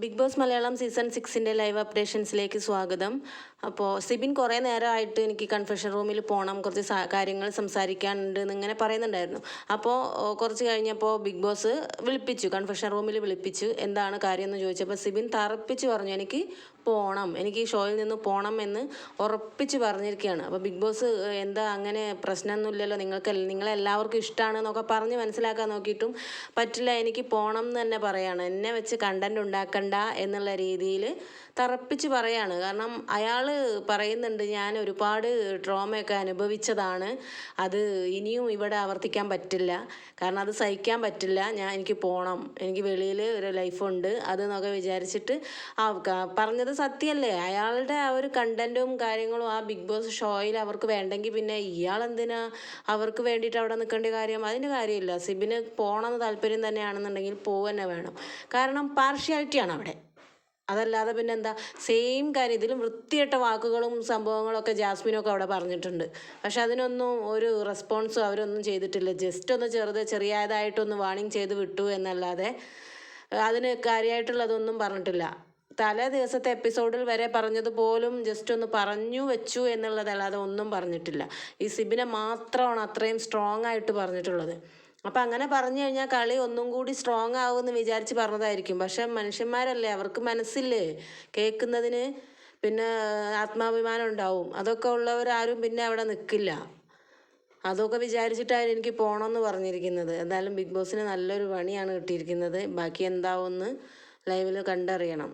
Big boss Malayalam season സിക്സിന്റെ live അപ്ഡേഷൻസിലേക്ക് സ്വാഗതം. അപ്പോൾ സിബിൻ കുറേ നേരമായിട്ട് എനിക്ക് കൺഫെഷൻ റൂമിൽ പോകണം കുറച്ച് കാര്യങ്ങൾ സംസാരിക്കാനുണ്ട് എന്നിങ്ങനെ പറയുന്നുണ്ടായിരുന്നു. അപ്പോൾ കുറച്ച് കഴിഞ്ഞപ്പോൾ ബിഗ് ബോസ് വിളിപ്പിച്ചു കൺഫെഷൻ റൂമിൽ വിളിപ്പിച്ചു എന്താണ് കാര്യം എന്ന് ചോദിച്ചപ്പോൾ സിബിൻ തറപ്പിച്ച് പറഞ്ഞു എനിക്ക് പോകണം എനിക്ക് ഈ ഷോയിൽ നിന്ന് പോകണം എന്ന് ഉറപ്പിച്ച് പറഞ്ഞിരിക്കുകയാണ്. അപ്പോൾ ബിഗ് ബോസ് എന്താ അങ്ങനെ പ്രശ്നമൊന്നുമില്ലല്ലോ നിങ്ങൾക്ക് നിങ്ങളെല്ലാവർക്കും ഇഷ്ടമാണ് എന്നൊക്കെ പറഞ്ഞ് മനസ്സിലാക്കാൻ നോക്കിയിട്ടും പറ്റില്ല എനിക്ക് പോകണം എന്ന് തന്നെ പറയുകയാണ് എന്നെ വെച്ച് കണ്ടന്റ് ഉണ്ടാക്കണ്ട എന്നുള്ള രീതിയിൽ തറപ്പിച്ച് പറയാണ്. കാരണം അയാൾ പറയുന്നുണ്ട് ഞാൻ ഒരുപാട് ട്രോമയൊക്കെ അനുഭവിച്ചതാണ്. അത് ഇനിയും ഇവിടെ ആവർത്തിക്കാൻ പറ്റില്ല. കാരണം അത് സഹിക്കാൻ പറ്റില്ല. ഞാൻ എനിക്ക് പോകണം എനിക്ക് വെളിയിൽ ഒരു ലൈഫുണ്ട് അത് എന്നൊക്കെ വിചാരിച്ചിട്ട് ആ പറഞ്ഞത് സത്യമല്ലേ? അയാളുടെ ആ ഒരു കണ്ടന്റും കാര്യങ്ങളും ആ ബിഗ് ബോസ് ഷോയിൽ അവർക്ക് വേണ്ടെങ്കിൽ പിന്നെ ഇയാൾ എന്തിനാ അവർക്ക് വേണ്ടിയിട്ട് അവിടെ നിൽക്കേണ്ട കാര്യം? അതിന്റെ കാര്യമില്ല. സിബിന് പോകണമെന്ന് താല്പര്യം തന്നെയാണെന്നുണ്ടെങ്കിൽ പോവുക തന്നെ വേണം. കാരണം പാർഷ്യാലിറ്റിയാണ് അവിടെ. അതല്ലാതെ പിന്നെ എന്താ സെയിം കാര്യം. ഇതിലും വൃത്തികെട്ട വാക്കുകളും സംഭവങ്ങളൊക്കെ ജാസ്മിനൊക്കെ അവിടെ പറഞ്ഞിട്ടുണ്ട്. പക്ഷെ അതിനൊന്നും ഒരു റെസ്പോൺസും അവരൊന്നും ചെയ്തിട്ടില്ല. ജസ്റ്റ് ഒന്ന് ചെറുത് ചെറിയതായിട്ടൊന്ന് വാണിംഗ് ചെയ്ത് വിട്ടു എന്നല്ലാതെ അതിന് കാര്യമായിട്ടുള്ളതൊന്നും പറഞ്ഞിട്ടില്ല. തലേ ദിവസത്തെ എപ്പിസോഡിൽ വരെ പറഞ്ഞത് പോലും ജസ്റ്റ് ഒന്ന് പറഞ്ഞു വെച്ചു എന്നുള്ളതല്ലാതെ ഒന്നും പറഞ്ഞിട്ടില്ല. ഈ സിബിനെ മാത്രമാണ് അത്രയും സ്ട്രോങ് ആയിട്ട് പറഞ്ഞിട്ടുള്ളത്. അപ്പം അങ്ങനെ പറഞ്ഞു കഴിഞ്ഞാൽ കളി ഒന്നും കൂടി സ്ട്രോങ് എന്ന് വിചാരിച്ച് പറഞ്ഞതായിരിക്കും. പക്ഷെ മനുഷ്യന്മാരല്ലേ? അവർക്ക് മനസ്സില്ലേ? കേൾക്കുന്നതിന് പിന്നെ ആത്മാഭിമാനം ഉണ്ടാവും. അതൊക്കെ ഉള്ളവരാരും പിന്നെ അവിടെ നിൽക്കില്ല അതൊക്കെ വിചാരിച്ചിട്ടാണ് എനിക്ക് പോകണമെന്ന് പറഞ്ഞിരിക്കുന്നത്. എന്തായാലും ബിഗ് ബോസിന് നല്ലൊരു പണിയാണ് കിട്ടിയിരിക്കുന്നത്. ബാക്കി എന്താവുമെന്ന് ലൈവിൽ കണ്ടറിയണം.